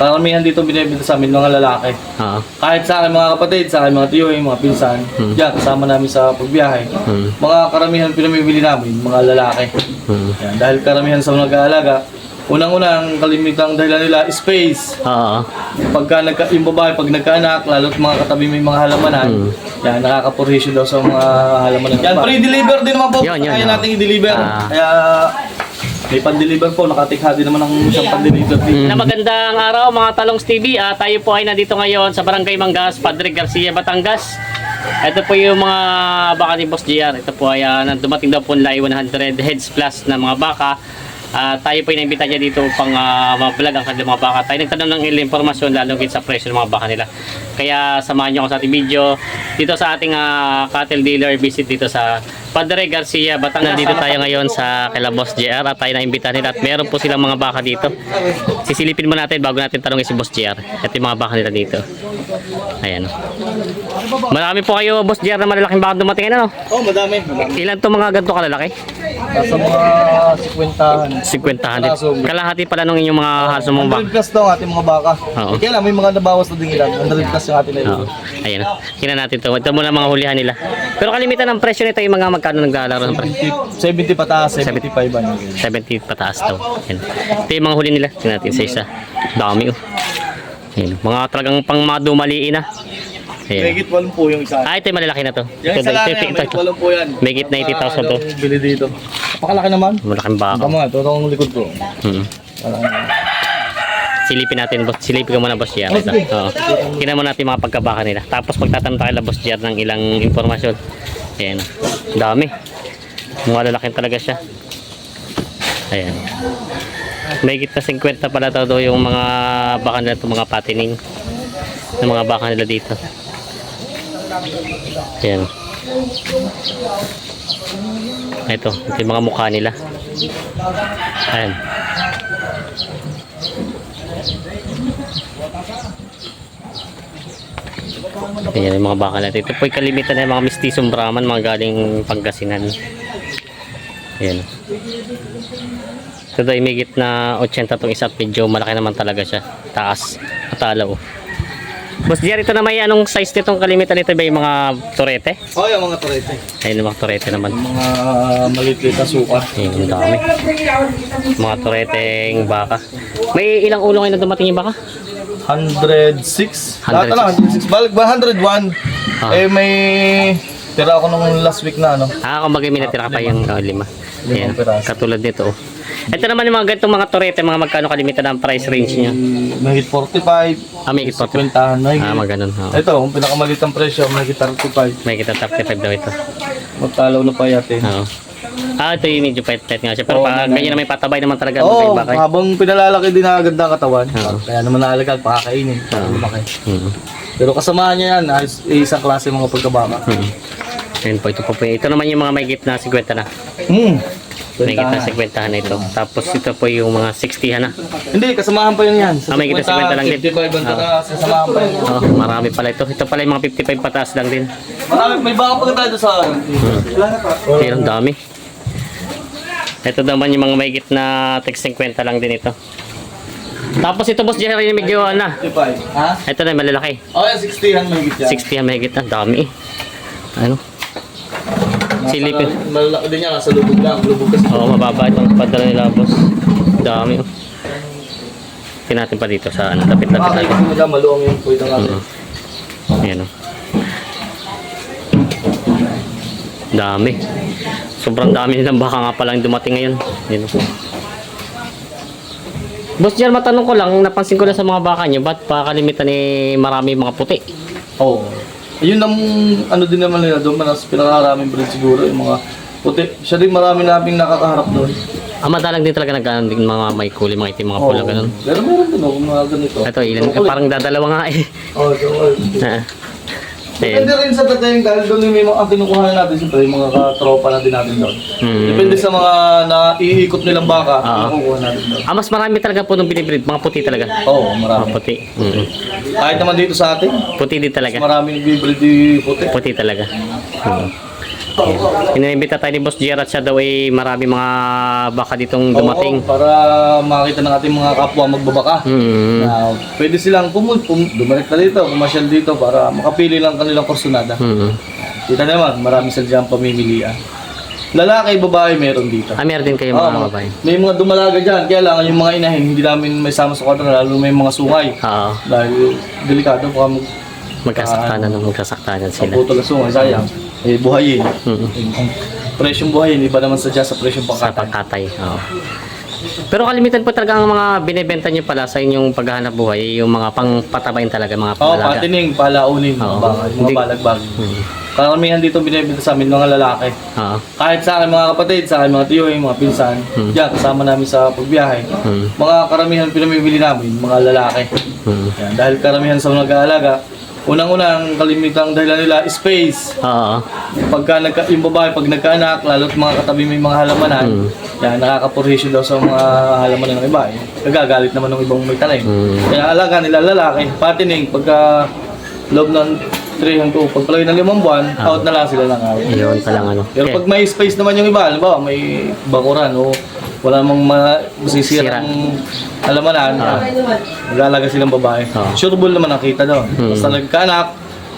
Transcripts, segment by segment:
karamihan dito binibenta sa amin mga lalaki. Oo. Kahit sa akin mga kapatid, sa akin mga tiyo, yung mga pinsan, Hmm. yan, kasama namin sa pagbiyahe. Hmm. Mga karamihan pinamibili namin, mga lalaki. Hmm. Yan, dahil karamihan sa mga nag-aalaga, unang-unang kalimitang dahilan nila, space. Oo. Pagka nagka, yung babae, pag nagkaanak, lalo't mga katabi may mga halamanan, Hmm. yan, nakakapurisyo daw sa mga halamanan. Yan, pre-deliver din naman po. Yun, yun, Kaya yun. natin i-deliver. Ah. Kaya, may pan-deliver po, nakatikha din naman ng isang pan-deliver dito. Na magandang araw mga Talongs TV. Ah, tayo po ay nandito ngayon sa Barangay Mangas, Padre Garcia, Batangas. Ito po yung mga baka ni Boss JR. Ito po ay ah, dumating daw po nila ay 100 heads plus na mga baka. Ah, tayo po ay naimbita niya dito upang uh, mabalag ang kanilang mga baka. Tayo nagtanong ng ilang impormasyon lalo sa presyo ng mga baka nila. Kaya samahan niyo ako sa ating video dito sa ating ah, cattle dealer visit dito sa Padre Garcia, Batangas. Nandito tayo ngayon sa kila JR at tayo naimbita nila at meron po silang mga baka dito. Sisilipin mo natin bago natin tanongin si Boss JR. Ito yung mga baka nila dito. Ayan. Marami po kayo, Boss JR, na malalaking baka dumating. Ano? Oh, madami. madami. Ilan to mga ganito kalalaki? Nasa mga 50 50 Kalahati pala nung inyong mga haso mong baka. 100 plus daw ang ating mga baka. Oo. Kaya lang, may mga nabawas na din ilan. 100 plus yung ating na Oo. Ayan. Kina natin to. Ito muna mga hulihan nila. Pero kalimitan ng presyo nito yung mga magkano naglalaro ng presyo. 70 pataas, 75 ba na. 70 pataas daw. Ayan. Ito yung mga huli nila. Tingnan natin sa isa. Dami oh. Ayan. Mga talagang pang madumaliin na. Ayan. Megit 8 po yung isa. Ah, ito yung malalaki na to. Yung isa lang yan, megit. 8 po yan. Megit 90,000 to. Anong Bili dito. Pakalaki naman. Malaking baka. Tama ito itong likod ko. Hmm. Silipin natin, boss. Silipin ko muna, boss Jar. Ito. Oo. Tingnan mo natin mga pagkabaka nila. Tapos pagtatanong tayo boss Jar ng ilang impormasyon. Ayan. Dami. Mga lalaking talaga siya. Ayan. May kita 50 pala daw daw yung mga baka nila ito, mga patining. Ng mga baka nila dito. Ayan. Ito, ito yung mga mukha nila. Ayan. Ayan yung mga baka natin. Ito po yung kalimitan ng mga mistisong Brahman, mga galing Pangasinan. Ayan. Ito daw imigit na 80 itong isa medyo malaki naman talaga siya. Taas. Matalaw. Boss Jerry, ito na may anong size nitong kalimitan nito ba yung mga torete? oh, yung mga torete. Ayun yung mga torete naman. Mga maliit na suka. Ayun, ang dami. Mga toreteng baka. May ilang ulo ngayon na dumating yung baka? 106. 106. Lahat na lang, 106. Balik ba 101? Ah. Eh, may tira ako nung last week na ano. Ah, kumbaga may natira pa yung oh, lima. Ayan, katulad nito. Oh. Ito naman yung mga ganitong mga torete, mga magkano kalimitan ang price range niya. Mahigit 45. Ah, may higit 40. 50. Mahigit. Ah, mga ganun. Oh. Ito, ang pinakamaliit ang presyo, mahigit 35. May kita top 5 daw ito. Magtalaw na pa yate. Oo. Ah, ito yung medyo pet-pet nga siya. Pero Oo, pa, ganun. ganyan na may patabay naman talaga. Oo, Oh, habang pinalalaki din ang ganda ang katawan. Oo. Kaya naman naalagaan, pakakainin. Para lumaki. Hmm. Pero kasamahan niya yan, isang klase mga pagkabaka. Hmm. Ayun po, ito po po. Ito naman yung mga may git na 50 na. Hmm. May na Kwentahan. 50 na ito. Tapos ito po yung mga 60 na. Hindi, kasamahan pa yun yan. Sa Ah, may kita 50 lang din. 55 ang taka, sasamahan pa yun. Oh, marami pala ito. Ito pala yung mga 55 pataas lang din. Marami, may baka pa tayo sa akin. Pero ang dami. Ito naman yung mga may na tek 50 lang din ito. Tapos ito boss Jerry medyo ano. 55. Ha? Ito na malalaki. Oh, yan, 60 yan mahigit yan. 60 ang may git na. Dami eh. Ano? Silipin. Malalaki din yan, nasa lubog lang. Lubog kasi. Oo, mababa itong padala nila boss. Dami oh. Tingnan natin pa dito sa ano, lapit-lapit Ah, natin. kasi nila maluwang yung puwito natin. Mm. Ayan oh. Dami. Sobrang dami nilang baka nga palang dumating ngayon. Ayan oh. Boss Jar, matanong ko lang, napansin ko lang sa mga baka nyo, ba't pa kalimitan ni marami mga puti? Oo. Yun ang ano din naman nila doon, mas pinakaraming breed siguro, yung mga puti. Siya din marami naming nakakaharap doon. Ah, madalang din talaga nagkaroon din mga may kulay, mga itim, mga pula, ganun. Pero meron din ako mga ganito. Ito, ilan, parang dadalawa nga eh. Oo, so, Ah. Depende rin sa dating dahil doon yung mga ang kinukuha natin siyempre yung mga katropa na din natin doon. Hmm. Depende sa mga naiikot nilang baka, Oo. nakukuha natin doon. Ah, mas marami talaga po nung binibreed, mga puti talaga. Oo, Mga marami. puti. Mm. Kahit naman dito sa atin, Puti din talaga. maraming bibreed di puti. Puti talaga. Mm. Inimbita tayo ni Boss at siya daw ay marami mga baka ditong dumating. Oo, para makita ng ating mga kapwa magbabaka. Hmm. Na pwede silang pum pum dumalik na dito, pumasyal dito para makapili lang kanilang kursunada. Hmm. Kita naman, marami sila dyan pamimilian. Lalaki, babae, meron dito. Ah, meron din kayo Oo, mga babae. may mga dumalaga dyan, kaya lang yung mga inahin, hindi namin may sama sa kwadra, lalo may mga sungay. Oo. Dahil delikado, baka mag Magkasaktanan ng magkasaktanan sila. pagputol ang sungay, sayang. Eh, buhayin. Hmm. Ang presyong buhayin, iba naman sa dyan sa presyong Sa pangkatan. pagkatay. Oo. Pero kalimitan po talaga ang mga binibenta niyo pala sa inyong paghahanap buhay, yung mga pangpatabain talaga, mga Oo, pangalaga. patining, palaunin, mga, Oo. baka, mga Hindi- balagbag. Hmm. Karamihan dito binibenta sa amin, mga lalaki. Oo. Kahit sa akin mga kapatid, sa akin mga tiyuhin, mga pinsan, Hmm. yan, kasama namin sa pagbiyahe. Hmm. Mga karamihan pinamibili namin, mga lalaki. Hmm. Yan, dahil karamihan sa mga nag-aalaga, unang-unang kalimitang dahilan nila, space. Oo. Pagka nagka, yung babae, pag nagkaanak, lalo't mga katabi may mga halamanan, Hmm. yan, nakakapurhisyo daw sa mga halamanan ng iba. Eh. Nagagalit naman ng ibang may talim. Hmm. Kaya alaga nila lalaki, patining, pagka loob ng 3 hanggang 2, pagpalagay ng limang buwan, Ah. out na lang sila ng out. Yun palang ano. Pero Okay. pag may space naman yung iba, halimbawa may bakuran o wala namang masisira Sira. ng alamanan, Ah. mag-aalaga silang babae. Ah. Sure ball naman ang kita doon. Hmm. Basta nagkaanak,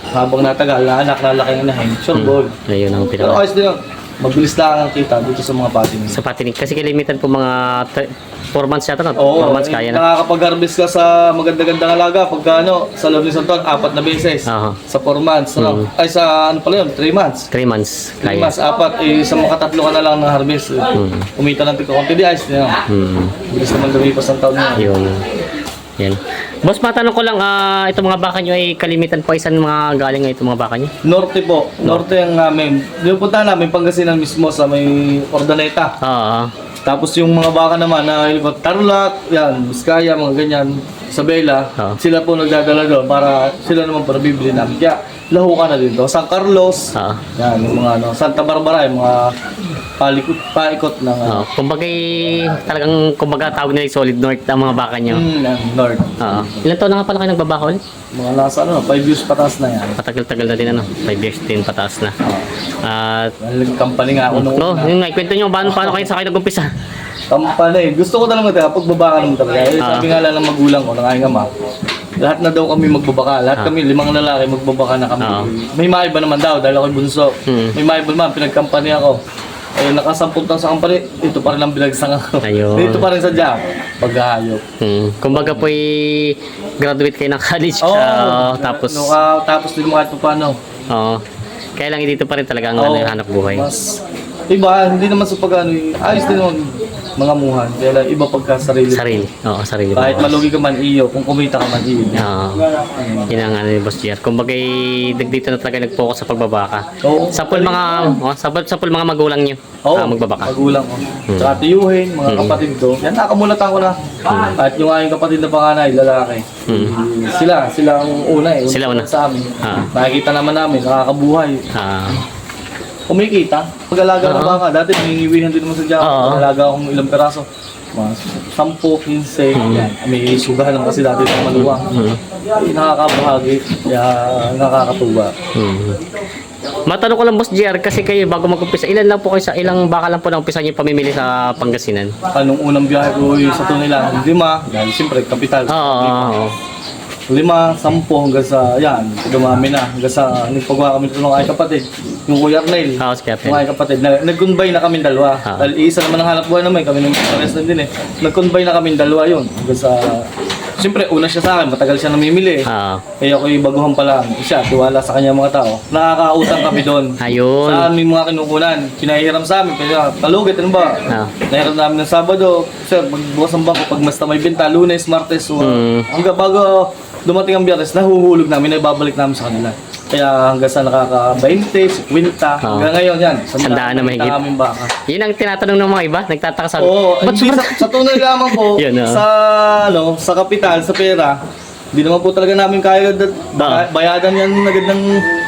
habang natagal, na anak na laki ng inahin, sure ball. Ayun ang Pero pinaka. ayos din yun. Mabilis lang ang kita dito sa mga patining. Sa patinig. Kasi kalimitan po mga 4 months yata na. 4 Oo, months kaya na. nakakapag-harvest ka sa maganda-gandang alaga pagka ano, sa loob ng isang taon, apat na beses. Aha. Sa 4 months, ano? Ay sa ano pala yun, 3 months. 3 months 3 kaya. months, apat, eh, sa mga tatlo ka na lang ng harvest. Eh. Hmm. Kumita ng tika konti di na yun. Hmm. Bilis naman lumipas ang taon na yun. Yan. Boss, matanong ko lang, ah, itong mga baka nyo ay kalimitan po isan mga galing nga itong mga baka nyo? Norte po, norte ang namin. Yung punta namin, Pangasinan mismo sa may Ordaneta. Oo. Tapos yung mga baka naman na ilipot Tarlac, yan, Biskaya, mga ganyan, Isabela, Oo. sila po nagdadala doon para sila naman para bibili namin. Kaya lahukan na dito. San Carlos, Oo. yan, yung mga ano, Santa Barbara, yung mga palikot, paikot ng Oo. Kumbaga, eh, talagang kumbaga tawag nila yung solid north ang mga baka nyo. mm, yan, North. Oo. Ilan taon na nga pala kayo nagbabaka ulit? Mga nasa ano, 5 years patas na yan. Patagal-tagal na din ano, 5 years din pataas na. At, Nag-company nga ako nung no, una. yun nga, ikwento nyo paano, paano kayo sa kayo nag-umpisa? Company. Gusto ko talaga talaga, pagbabaka naman talaga. Eh, Ah. sabi nga lang ng magulang ko, ng aking ama, lahat na daw kami magbabaka. Lahat Ah. kami, limang lalaki, magbabaka na kami. Ah. May maiba naman daw, dahil ako'y bunso. Hmm. May maiba naman, pinag-company ako. Eh, nakasampung taon sa company, ito pa rin ang binagsang ako. Ayun. Dito pa rin sa job, paghahayop. Hmm. Kumbaga po, eh, graduate kayo ng college. Oo, ah, tapos, Nung, ah, tapos din mo kahit pa paano. Oo. Kaya lang dito pa rin talaga ang Oo. ano, hanap buhay. Mas, iba, hindi naman sa pag ano, eh, ayos din naman mga muhan. Kaya lang, iba pagka sarili. Sarili. Oo, sarili. Kahit mo. malugi ka man iyo, kung kumita ka man iyo. Oo. Yun ang ano ni Boss JR. Kumbaga, dito na talaga nag-focus sa pagbabaka. Oo. Sa pool mga, oh, sa, sa pool mga magulang nyo. Oo, ah, magbabaka. Magulang ko. Tsaka tiyuhin, mga Hmm. kapatid ko. Yan, nakamulatan ko na. At yung aking kapatid na panganay, lalaki. Hmm. Sila, sila ang una eh. Sila una. Sa amin. Ah. Nakikita naman namin, nakakabuhay. Ah, Kumikita. Pag-alaga ng Oo. baka, dati nangingiwihan din naman sa Java. Oo. Pag-alaga akong ilang peraso. Mga 10, 15. Yan. May sugahan lang kasi dati ng maluwang. Hmm. Nakakabuhagi. Kaya nakakatuwa. hmm. Matanong ko lang Boss JR kasi kayo bago mag-umpisa, ilan lang po kayo sa ilang baka lang po na umpisa niyo pamimili sa Pangasinan? Anong unang biyahe ko sa tunay lang, lima. Dahil siyempre, kapital. Oo, oo, oo. Lima, sampo hanggang sa, yan, dumami na. Hanggang sa, nagpagawa kami dito ng aking kapatid. Yung Kuya Arnel. Oo, si Captain. Yung aking kapatid. Na, nag-combine na kami dalawa. Ah. Dahil isa naman ang hanap buhay namin. Kami naman pares na din eh. Nag-combine na kami dalawa yun. Hanggang sa, siyempre, una siya sa akin. Matagal siya namimili. Oo. Kaya ako'y baguhan pa lang. Siya, tiwala sa kanya mga tao. Nakakautang kami doon. Ayun. Sa aming mga kinukunan, pinahiram sa amin. Kaya talugit, ano ba? Ah. Nahiram namin ng Sabado. Sir, magbukas ang bangko pag basta may benta, lunes, martes, so, Hmm. hanggang bago dumating ang biyernes, nahuhulog namin, naibabalik namin sa kanila. Kaya hanggang sa nakaka-20, 50, Ah. hanggang ngayon yan. Sandaan na mahigit. Aming baka. Yun ang tinatanong ng mga iba, nagtataka sabi. Oo, hindi sobrang- sa, sa tunay lamang po, Yun, ah. sa, ano, sa kapital, sa pera, hindi naman po talaga namin kaya agad- Ah. bayadan yan agad ng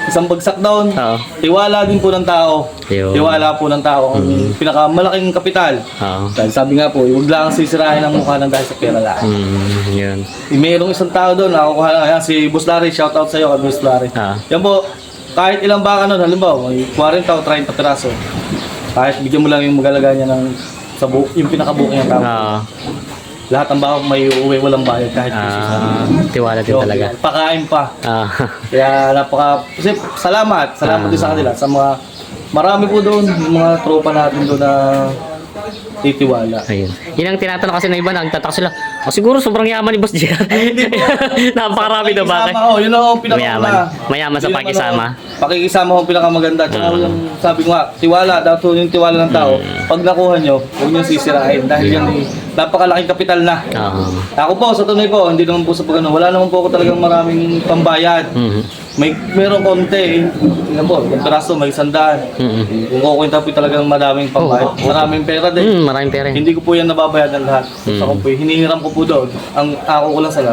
isang bagsak down. Oo. Tiwala din po ng tao. Yun. Tiwala po ng tao. Ang pinakamalaking kapital. Oo. Dahil sabi nga po, huwag lang sisirahin ang mukha ng dahil sa pera lang. Hmm, yun. Eh, Mayroong isang tao doon, nakukuha lang. Ayan, si Boss Larry, shout out sa iyo kay Boss Larry. Ah. Yan po, kahit ilang baka nun, halimbawa, may 40 o 30 piraso. Kahit bigyan mo lang yung magalaga niya ng sa bu- yung pinakabuking ng tao. Oo. Lahat ng baka may uuwi, walang bayad kahit Ah, tiwala din So, talaga. Pakain pa. Ah, Kaya napaka kasi salamat, salamat din sa kanila sa mga marami po doon yung mga tropa natin doon na titiwala. ayun. Yun ang tinatanong kasi ng iba, nagtataka sila, oh, siguro sobrang yaman ni Boss Jer. Napakarami daw ba? Pakikisama ko, yun ang pinakauna. Mayaman. Mayaman sa pakikisama. ano, pakikisama ko ang pinakamaganda. Tsaka Ah. yung sabi ko nga, tiwala, dato yung tiwala ng tao. Hmm. Pag nakuha nyo, huwag nyo sisirain. Dahil yan napakalaking kapital na. Oo. Ako po, sa tunay po, hindi naman po sa pagano, wala naman po ako talagang maraming pambayad. Mhm. May meron konti, eh. tingnan po, yung piraso may sandaan. Mhm. Kung kukunta po talagang madaming pambayad, maraming pera din. Mm, maraming pera. Hindi ko po yan nababayadan lahat. Hmm. Sa po, hinihiram ko po doon. Ang ako ko lang sila,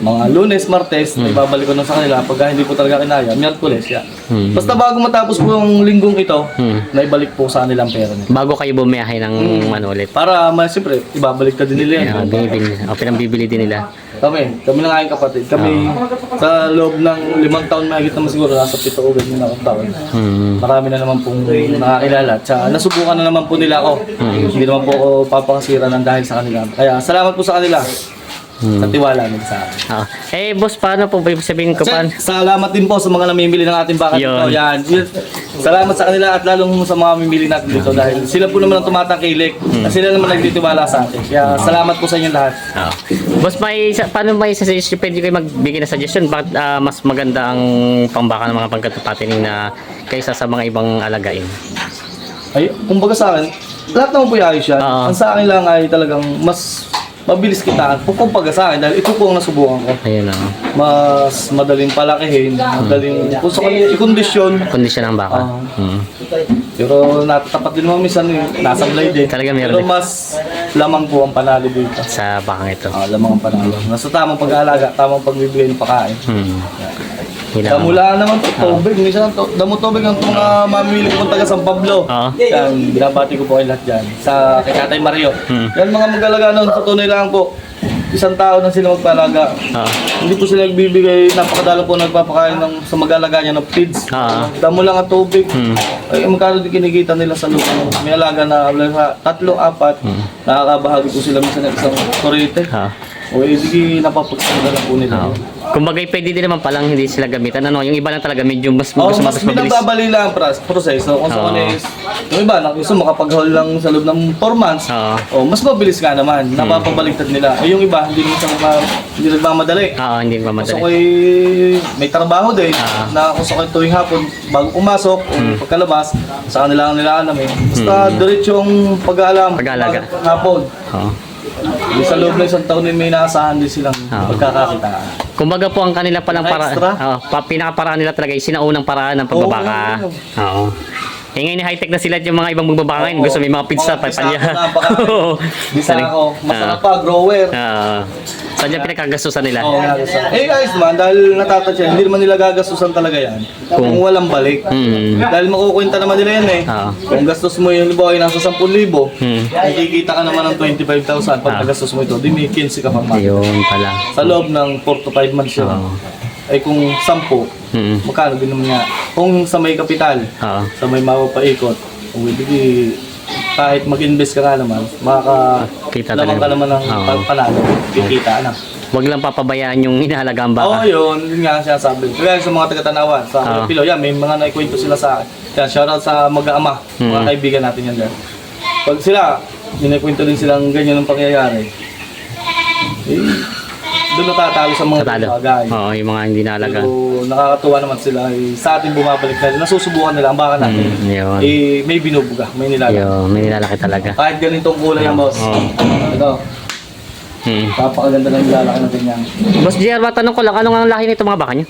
mga lunes, martes, Hmm. ibabalik ko na sa kanila. Pag hindi po talaga kinaya, miyerkules yan. Hmm. Basta bago matapos po yung linggong ito, Hmm. naibalik po sa kanila ang pera nila. Bago kayo bumiyahe ng ano ulit. Para, ma, siyempre, ibabalik ka din nila yan. Uh, binibili, o pinambibili din nila. Kami, kami ng aking kapatid. Kami, sa loob ng limang taon, mahigit naman siguro, nasa pito o ganyan na akong taon. Hmm. Marami na naman pong nakakilala. Tsaka nasubukan na naman po nila ako. Hindi naman po ako papakasira ng dahil sa kanila. Kaya salamat po sa kanila sa tiwala nila sa akin. Ah. Eh, boss, paano po ba ibig sabihin ko pa? Sir, salamat din po sa mga namimili ng ating baka dito. Yun. Yan. Yun. Salamat sa kanila at lalong sa mga mamimili natin dito dahil sila po naman ang tumatangkilik at sila naman nagtitiwala sa atin. Kaya salamat po sa inyo lahat. Ah. Boss, may isa, paano may suggestion, pwede kayo magbigay ng suggestion bakit ah, mas maganda ang pambaka ng mga pangkatupatining na kaysa sa mga ibang alagain? Ay, kumbaga sa akin, lahat naman po yung ayos yan. Oo. Ang sa akin lang ay talagang mas mabilis kitaan. Kung kumbaga sa akin, dahil ito po ang nasubukan ko. Ayun ah. mas madaling palakihin, madaling kung sa kanya i-kondisyon. Kondisyon ng baka. Ah. Hmm. Pero natatapat din naman minsan eh, nasa blade din. Talaga meron Pero din. mas lamang po ang panalo dito. Sa bakang ito. Ah, lamang ang panalo. Nasa tamang pag-aalaga, tamang pagbibigay ng pagkain. Hmm. Yun lang. Damula naman to, tubig. Minsan to, damo tubig ang mga mamimili ko taga San Pablo. Oo. Yan, binabati ko po kayo lahat dyan. Sa kay Tatay Mario. Hmm. Yan mga mag-alaga nun, sa tunay lang po. Isang tao na sila magpalaga. Ah. Hindi po sila nagbibigay, napakadalo po nagpapakain ng, sa mag-alaga niya ng feeds. Ah. Damo lang ang tubig. Hmm. Ay, magkano din kinikita nila sa lupa. May alaga na wala- tatlo, apat. Nakakabahagi po sila minsan ng isang kurete. Ah. O hindi napapagsaga lang po nila. Ah. Kumbaga, pwede din naman palang hindi sila gamitan. Ano, yung iba lang talaga medyo mas Oh, gusto mas mas mabilis. binagbabali lang ang pras- proseso. Kung sa Oo. kanila is, yung iba, na- gusto makapag-haul lang sa loob ng 4 months. Oo. Oh, mas mabilis nga naman. Napapabaliktad nila. Eh, yung iba, hindi ma- hindi nagmamadali. Oo, hindi Gusto mamadali. ko may trabaho din Ah. na kung sa tuwing hapon bago pumasok o Hmm. pagkalabas sa kanila ang nilaanam eh. Basta diretsong pag-aalam Pag-aalaga. hapon. Oo. Di sa loob ng isang taon eh, may naasahan din silang Ah. pagkakakitaan. Kumbaga po ang kanila palang para Extra? oh, pa, pinakaparaan nila talaga is sinaunang paraan ng pagbabaka. Oo. Eh ngayon high-tech na sila yung mga ibang magbabaka ngayon. Oo. Gusto may mga pizza, Oo, pa pizza panya. ako, napakain. Oo. Bisa ako, masarap Ah. pa, grower. Oo. Saan yung pinakagastusan nila? Oo, gagastusan. Eh guys naman, dahil natatansya, hindi naman nila gagastusan talaga yan. Kung, Kung- walang balik. Hmm. Dahil makukwenta naman nila yan eh. Oo. Kung gastos mo yung libo ay nasa 10,000, Hmm. nakikita ka naman ng 25,000 pag Ah. nagastos mo ito, di may 15 ka pa man. Ayun pala. Sa loob ng 4 to 5 months yun. Oo. Ay kung 10, Hmm. magkano naman nga. Kung sa may kapital, Oo. sa may mapapaikot, kung ibig kahit mag-invest ka nga naman, Kita makaka lamang talaga. ka naman ng Oo. pag- panalo, kikita na. Huwag lang papabayaan yung inahalaga ang Oo, baka. yun. Yun nga ang sinasabi. Kaya sa mga taga-tanawan, sa Ah. Pilo, yan, may mga naikwento sila sa akin. Yan, shoutout sa mag-aama, mga kaibigan natin yan dyan. Pag sila, ninikwento din silang ganyan ang pangyayari. Eh, doon natatalo sa mga Natalo. bagay. Oo, yung mga hindi nahalaga. Pero nakakatuwa naman sila. Eh, sa atin bumabalik na, nasusubukan nila ang baka natin. Yun. Eh, may binubuga, may nilalang. Yun, may nilalaki talaga. Kahit ganitong kulay ang boss. Oo. Ito, Hmm. napakaganda ng nilalaki natin yan. Boss JR, matanong ko lang, anong ang lahi nito mga baka nyo?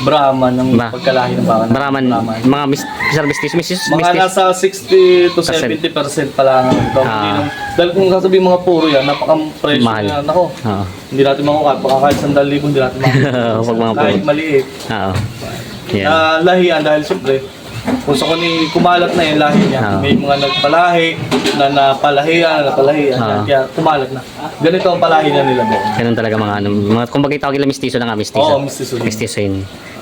Brahman ng Ba? pagkalahi ng baka. Brahman, mga mis Mr. Mistis, Mrs. Mga Mistis. nasa 60 to 70% pa lang ito. Ah. Hindi Dahil kung sasabihin mga puro yan, napaka-presyo Mahal. yan. Ako, Oo. hindi natin makukuha. Baka kahit 100,000 hindi natin makukuha. Huwag mga kahit puro. maliit. Oo. Yan. Na lahian dahil siyempre, Kung sa kani kumalat na yung lahi niya. Ah. May mga nagpalahi, na napalahian, napalahian. Ah. yan. Kaya kumalat na. Ganito ang palahi na nila doon. Ganun talaga mga ano. Mga, kung bagay tawag nila mistiso na nga, mistiso. Oo, mistiso yun. Mistiso yun.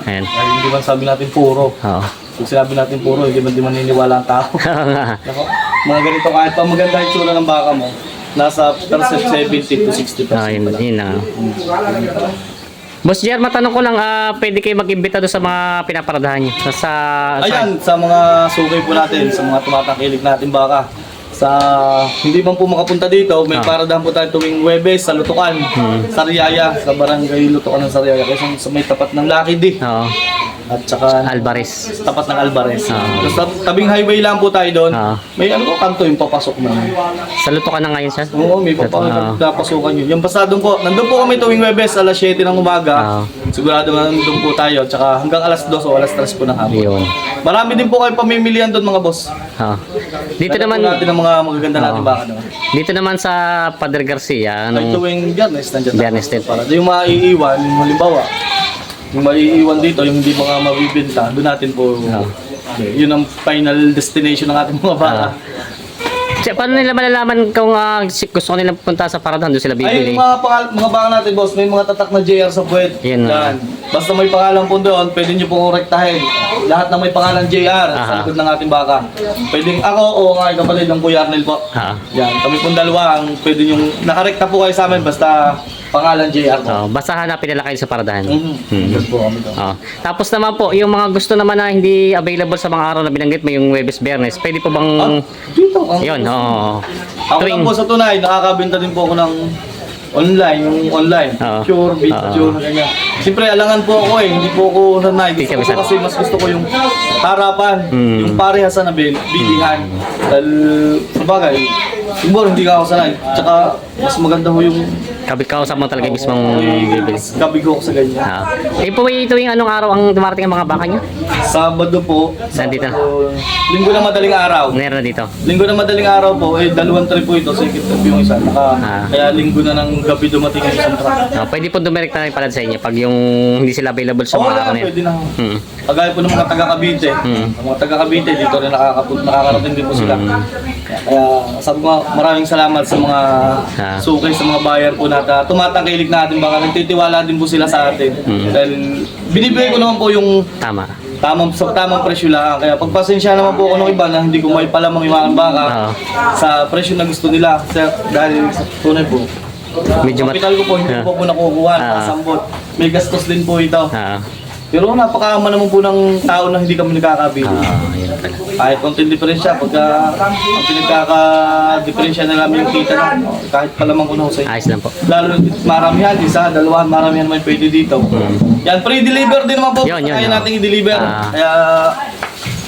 Ayan. Ay, hindi man sabi natin puro. Oo. Pag sinabi natin puro, hindi man di man niniwala ang tao. Oo nga. Nako, mga ganito kahit pa maganda yung tsura ng baka mo, nasa percent 70 to 60 Ah, yun, yun na. Boss Jer, matanong ko lang, ah, pwede kayo mag-imbita doon sa mga pinaparadahan niyo? Sa, sa, Ayan, sa mga sukay po natin, sa mga tumatangkilik natin baka, sa hindi man po makapunta dito, may Ah. paradahan po tayo tuwing Webes sa Lutukan, sa Riyaya, sa barangay Lutukan ng Sariaya, kasi sa may tapat ng Lucky D, Oo. At saka Alvarez. tapat ng Alvarez. Ah. Tapos tab- tabing highway lang po tayo doon, Ah. may ano po, kanto yung papasok mo. Sa luto ka na ngayon, sir? Oo, may Ah. papapasukan yun. Yung pasadong po, nandun po kami tuwing Webes, alas 7 ng umaga. Ah. Sigurado na nandun po tayo. Tsaka hanggang alas 2 o alas 3 po ng hapon. Yun. Marami din po kayo pamimilian doon mga boss. Oo. Dito Dala po naman, natin ang mga magaganda natin Oo. baka doon. dito naman sa Padre Garcia, Ay anong, tuwing biyernes, nandiyan. Biyernes din. Para yung maiiwan, yung halimbawa, yung maiiwan dito, yung hindi mga mabibenta, doon natin po, Okay, yun ang final destination ng ating mga baka. Ah. Siya, paano nila malalaman kung ah, gusto ko nilang punta sa paradahan, doon sila Ay, bibili? yung mga, pangal- mga baka natin, boss, may mga tatak na JR sa puwet. Yan na. Basta may pangalan po doon, pwede nyo pong korektahin. Lahat na may pangalan JR sa Aha. likod ng ating baka. Pwedeng ako o ang aking kapatid ng Kuya Arnel po. Ha? Yan, kami pong dalawa ang pwede nyo, nakarekta po kayo sa amin basta pangalan JR po. Oo, basta hanapin nila kayo sa paradahan. Mhm. Hmm. Doon po kami doon. Oo. Tapos naman po, yung mga gusto naman na hindi available sa mga araw na binanggit mo, yung Webes Bernes, pwede po bang... Ah, dito. Ang, Yun, oo. Ako lang po sa tunay, nakakabenta din po ako ng online, yung online. Oo. Pure, video, Oo. ganyan. Siyempre, alangan po ako eh. Hindi po ako sanay. Hindi Gusto ka ko kasi mas gusto ko yung harapan, Mm. yung parehasan na bil, bilihan. Dahil, sabagay, siguro hindi ka ako sanay. Tsaka, mas maganda ho yung Kabikaw sa mga talaga mismong bibili. gabi ko sa ganyan. Ah. Eh po, eh, tuwing anong araw ang dumarating ang mga baka nyo? Sabado po, Nandito na. linggo na madaling araw. Meron na dito. Linggo na madaling araw po, eh, dalawang trip po ito. Second trip yung isa. Naka, Ah. Kaya linggo na ng gabi dumating yung isang truck. Ah, pwede po dumirekta na yung palad sa inyo pag yung hindi sila available sa Oo, mga araw wala, na yun. pwede na. Hmm. Kagaya po ng mga taga Cavite. Mm. Ang mga taga Cavite, dito rin nakakapun nakakarating din po sila. Mm. Kaya sabi ko, maraming salamat sa mga Ah. sukay, sa mga buyer po natin. Tumatangkilik natin, baka nagtitiwala din po sila sa atin. Mm. Dahil binibigay ko naman po yung Tama. tamang sa tamang presyo lang. Kaya pagpasensya naman po ako ng iba na hindi ko may palamang yung mga baka Oo. sa presyo na gusto nila. Sir, dahil sa tunay po. Medyo mat... Kapital ko po, hindi Ah. po po nakukuha, Ah. nakasambot. May gastos din po ito. Ah, Pero napakaama naman po ng tao na hindi kami nagkakabili. ah, yun pala. Kahit konting diferensya, pagka ang pinagkaka-diferensya na namin yung kita na, kahit palamang ko na ho sa. Ayos lang po. Lalo maramihan, isa, dalawa, maramihan naman pwede dito. Yan, free-deliver din naman po. Yun, yun, Kaya yun. natin i-deliver. Ah. Kaya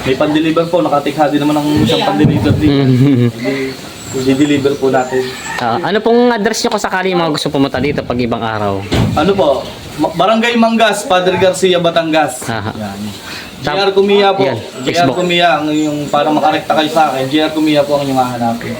may pan-deliver po, nakatikha din naman ng isang pan-deliver din. Hindi, i-deliver po natin. Ah, ano pong address nyo kung sakali yung mga gusto pumunta dito pag ibang araw? Ano po? Ma- Barangay Mangas, Padre Garcia, Batangas. Aha. Yan. Tap- JR Kumiya po. Yan, JR Facebook. Kumiya, ang yung para makarekta kayo sa akin. JR Kumiya po ang inyong hahanapin.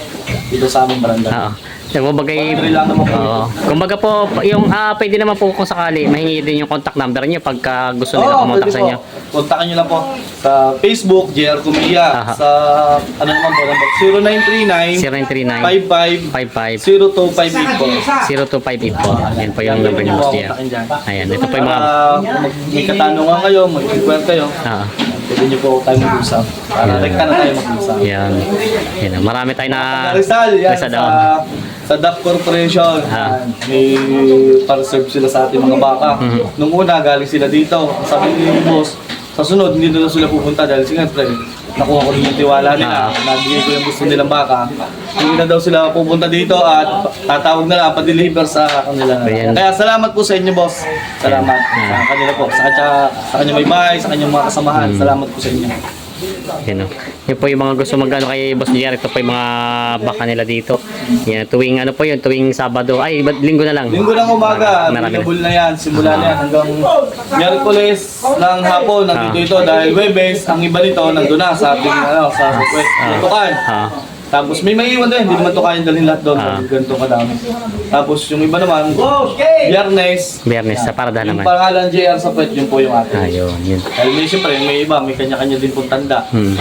Dito sa aming barangay. Oo. Po. Oo. Kumbaga po, yung ah, pwede naman po kung sakali, mahingi din yung contact number niyo pagka gusto nila Oo, pwede sa po. inyo. Kontakin nyo lang po sa Facebook, JR Kumiya. Aha. Sa, ano naman po, number 0939 0939 55 55 0258 po. Yan po yung number ni Boss Gia. Ayan, ito po yung mga... Kung mag- may katanungan kayo, mag-inquire kayo, Ah, pwede nyo po tayo mag-usap. Para rekta na tayo mag-usap. yan. Yan. Marami tayo na... Rizal, yan, Rizal, sa, oo. sa DAP Corporation. Ah. Yan, May para-serve sila sa ating mga baka. Mhm. Nung una, galing sila dito. Sabi ni boss, sa sunod, hindi na sila pupunta dahil siyempre, nakuha ko rin yung tiwala nila. Nabigay ko yung gusto nilang baka. Hindi na daw sila pupunta dito at tatawag na lang, pa-deliver sa kanila. Ayan. Kaya salamat po sa inyo, boss. Salamat sa kanila po. Sa, kanya, sa kanya may bahay, sa kanyang mga kasamahan. Mm. Salamat po sa inyo. Yan o. Yan po yung mga gusto magano kay Boss Gia. Ito po yung mga baka nila dito. Yan, tuwing ano po yun, tuwing Sabado. Ay, linggo na lang. Linggo ng umaga, available na yan. Simula na yan hanggang Miyerkules ng hapon. Nandito Ah. ito dahil Webes, ang iba nito nandun na sa ating ano, sa West Ah. Ah. Tapos may may iwan din, hindi naman to kayang dalhin lahat doon. Ah. Ganito kadami. Tapos yung iba naman, Biyernes. Biyernes sa parada Yung naman. pangalan JR sa puwet, yun po yung atin. Ayun, yun. Dahil may siyempre, may iba, may kanya-kanya din pong tanda. Hmm.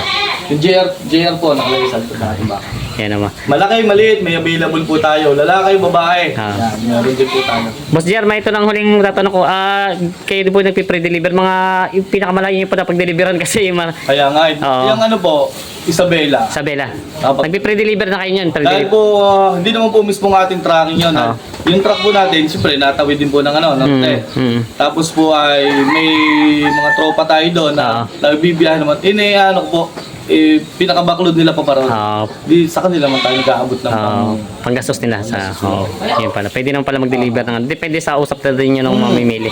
Yung JR, JR po, nakalagay sa likod ba? Yan naman. Malaki, maliit, may available po tayo. Lalaki, babae. Ah. Yan, meron din po tayo. Boss JR, may ito lang huling tatanong ko. Ah, kayo din po nagpi-pre-deliver. Mga yung pinakamalayo niyo po na pag-deliveran kasi yung mga Kaya nga, eh, Oo. yung ano po, Isabela. Isabela. Apo. Nagpi-pre-deliver na kayo niyan. Dahil Pre-deliver. po, ah, hindi naman po mismo ang ating tracking yun. Oo. ah. Yung truck po natin, siyempre, natawid din po ng ano, norte. Mm, mm. Tapos po ay may mga tropa tayo doon Oo. na nagbibiyahe naman. Ini, ano po, eh, pinakabaklod nila pa para. Ah, Di, sa kanila man tayo nag-aabot ng ah, pang- panggastos nila sa oh, yun pala. Pwede naman pala mag-deliver ng ano. Depende sa usap na din yun ng mamimili.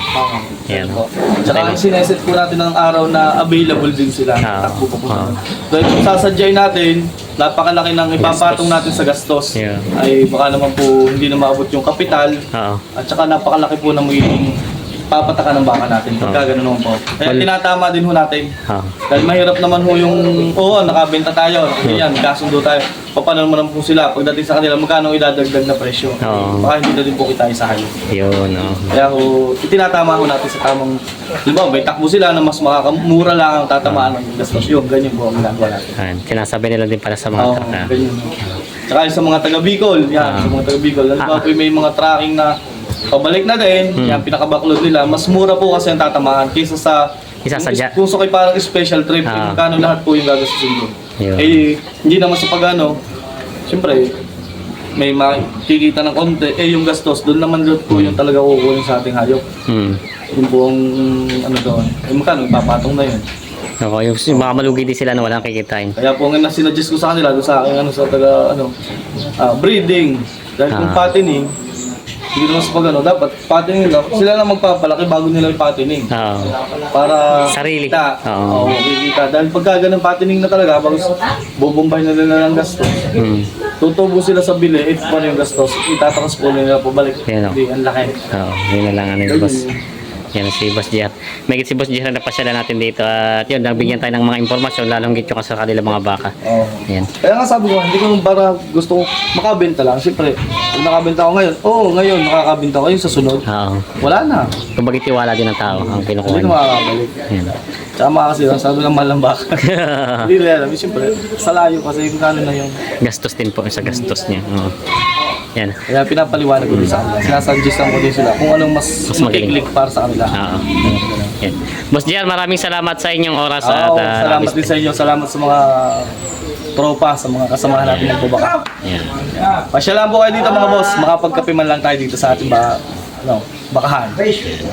Yan. po. Tsaka yung sineset po natin ng araw na available din sila. Ah, Takbo pa po. ah. Dahil kung sasadyay natin, napakalaki ng ipapatong natin sa gastos. Yeah. Ay baka naman po hindi na maabot yung kapital. Oo. At saka napakalaki po ng magiging papatakan ng baka natin. Pagka ganun naman po. Kaya Well- tinatama din ho natin. Oo. Dahil mahirap naman ho yung, oo, nakabenta tayo, yan, kasundo tayo. Paano naman po sila, pagdating sa kanila, magkano idadagdag na presyo. Oo. Baka hindi na din po kita isahan. Yun, oh. Kaya ho, itinatama ho natin sa tamang, halimbawa, may takbo sila na mas makakamura lang ang tatamaan ng gastos. Yun, ganyan po ang ginagawa natin. Ayan. Sinasabi nila din pala sa mga Oo, truck na. ganyan. Tsaka yung sa mga taga Bicol, yan, Ah. sa mga taga Bicol. Halimbawa po may mga tracking na pabalik na din, Hmm. yan, pinakabaklod nila, mas mura po kasi ang tatamaan kaysa sa Isasadya. Kung gusto kayo parang special trip, Ah. yung magkano lahat po yung gagastusin mo. Eh, hindi naman sa pagano, siyempre, may makikita ng konti, eh yung gastos, doon naman doon po yung talaga kukunin sa ating hayop. Hmm. Yung buong, ano doon, eh magkano, ipapatong na yun. Ako, yung, yung baka malugi din sila na walang kikitain. Kaya po nga sinadjust ko sa kanila, doon sa aking ano, sa taga, ano, ah, breeding. Dahil kung Ah. Hindi naman sa pag ano, dapat fattening lang, sila lang magpapalaki bago nila fattening. Oo. Para Sarili. kita. Oo. Oo, kikita. Dahil pagka ganun fattening na talaga, bago bubumbay na nila ng gastos, Hmm. tutubo sila sa bili, if paano yung gastos, itatakas po nila pabalik. Yan, oh. Hindi, ang laki. Oo, yun na lang ano yung boss. Yan si Boss Jer. May si Boss Jer na napasyalan natin dito at yun, nabigyan tayo ng mga impormasyon lalong git yung sa kanila mga baka. Oo. Yan. Kaya nga sabi ko, hindi ko para gusto ko makabenta lang. Siyempre, kung nakabenta ako ngayon, oo, ngayon nakakabenta ko yung sa sunod. Oo. Wala na. Kumbaga tiwala din ng tao ang kinukuha Hindi niya. makakabalik. Yan. Tsaka makakasira, sabi ng mahal ng baka. Hindi nila alam. Siyempre, sa layo kasi kung kano na yun. gastos din po sa gastos niya. Oo. Yan. Kaya pinapaliwanag ko din sa kanila. Sinasuggest lang ko din sila kung anong mas, Mas magaling. para sa kanila. Oo. Yan. Boss Jer, maraming salamat sa inyong oras Oo, at uh, salamat din sa inyo. Salamat sa mga tropa, sa mga kasamahan natin ng bubaka. Yan. Pasyalan po kayo dito mga boss. Makapagkape man lang tayo dito sa ating ba, ano, bakahan.